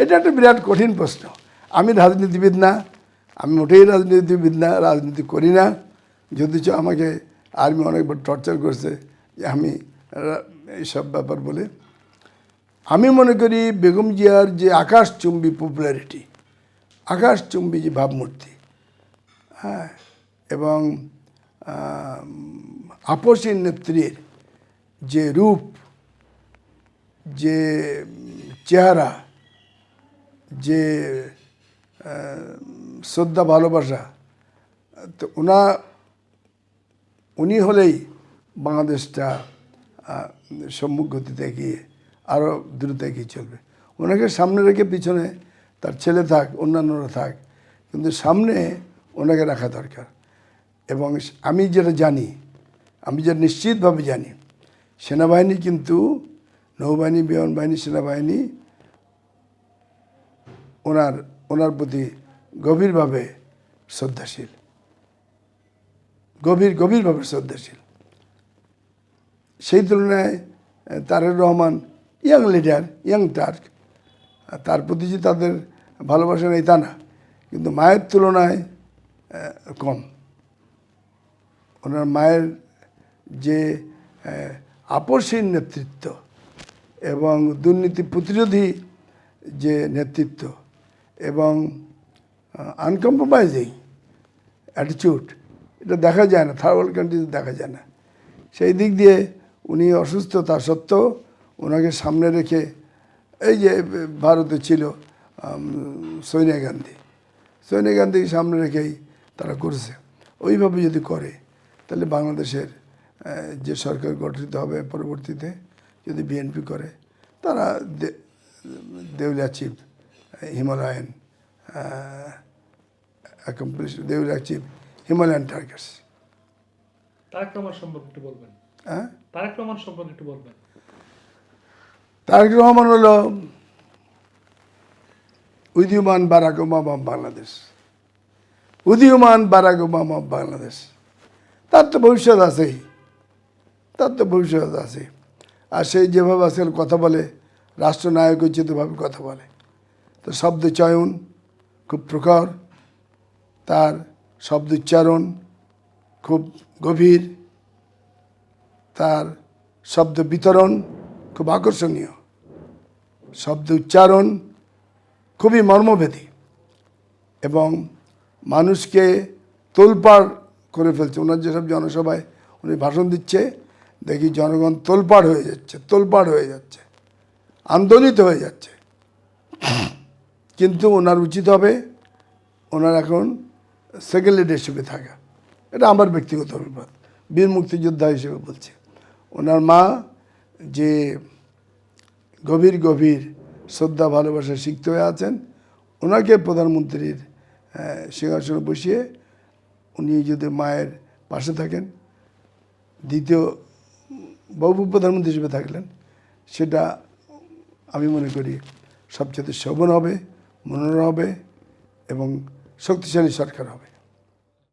এটা একটা বিরাট কঠিন প্রশ্ন। আমি রাজনীতিবিদ না আমি মোটেই রাজনীতিবিদ না রাজনীতি করি না। যদিচ আমাকে আর্মি অনেকবার টর্চার করছে যে আমি এইসব ব্যাপার বলে। আমি মনে করি বেগম জিয়ার যে আকাশচুম্বী পপুলারিটি আকাশচুম্বী যে ভাবমূর্তি হ্যাঁ এবং আম, আপসী নেত্রীর যে রূপ যে চেহারা যে শ্রদ্ধা, ভালোবাসা, তো ওনা উনি হলেই বাংলাদেশটা সম্মুখ গতিতে এগিয়ে আরও দ্রুত এগিয়ে চলবে। ওনাকে সামনে রেখে পিছনে তার ছেলে থাক, অন্যান্যরা থাক, কিন্তু সামনে ওনাকে রাখা দরকার। এবং আমি যেটা জানি, আমি যেটা নিশ্চিতভাবে জানি, সেনাবাহিনী কিন্তু নৌবাহিনী বিমান বাহিনী সেনাবাহিনী ওনার ওনার প্রতি গভীরভাবে শ্রদ্ধাশীল। গভীর, গভীরভাবে শ্রদ্ধাশীল। সেই তুলনায় Tarek Rahman young leader young Turk তার প্রতি যে তাদের ভালোবাসা নেই তা না, কিন্তু মায়ের তুলনায় কম। ওনার মায়ের যে আপসীন নেতৃত্ব এবং দুর্নীতি প্রতিরোধী যে নেতৃত্ব এবং আনকম্প্রোমাইজিং অ্যাটিটিউড এটা দেখা যায় না থার্ড ওয়ার্ল্ড কান্ট্রিতে দেখা যায় না। সেই দিক দিয়ে উনি অসুস্থ, তা সত্ত্বেও ওনাকে সামনে রেখে এই যে, ভারতে ছিল সোনিয়া গান্ধী। সোনিয়া গান্ধীকে সামনে রেখেই তারা করছে। ওইভাবে যদি করে, তাহলে বাংলাদেশের যে সরকার গঠিত হবে পরবর্তীতে, যদি বিএনপি করে, তারা they will achieve Himalayan accomplish they will achieve Himalayan targets Tarek Rahman সম্পর্কে একটু বলবেন। হ্যাঁ তারেক রহমান সম্পর্কে একটু বলবেন। তারেক রহমান হলো উদীয়মান বারাক ওবামা বাংলাদেশ। উদীয়মান বারাক ওবামা বাংলাদেশ। তার তো ভবিষ্যৎ আছেই। তার তো ভবিষ্যৎ আছে আর সেই যেভাবে আজকাল কথা বলে রাষ্ট্রনায়ক উচিতভাবে কথা বলে। তো শব্দ চয়ন খুব প্রখর, তার শব্দ উচ্চারণ খুব গভীর, তার শব্দ বিতরণ খুব আকর্ষণীয়। শব্দ উচ্চারণ খুবই মর্মভেদী এবং মানুষকে তোলপাড় করে ফেলছে। ওনার যেসব জনসভায় উনি ভাষণ দিচ্ছে, দেখি জনগণ তোলপাড় হয়ে যাচ্ছে, তোলপাড় হয়ে যাচ্ছে, আন্দোলিত হয়ে যাচ্ছে। কিন্তু ওনার উচিত হবে ওনার এখন সেকেন্ড লিডারশিপে থাকা। এটা আমার ব্যক্তিগত অভিমত বীর মুক্তিযোদ্ধা হিসেবে বলছে। ওনার মা যে গভীর গভীর শ্রদ্ধা, ভালোবাসা শিখতে হয়ে আছেন, ওনাকে প্রধানমন্ত্রীর সিংহাসনে বসিয়ে উনি যদি মায়ের পাশে থাকেন, দ্বিতীয় বহু প্রধানমন্ত্রী হিসেবে থাকলেন, সেটা আমি মনে করি সবচেয়ে শোভন হবে। মনোরম হবে এবং শক্তিশালী সরকার হবে।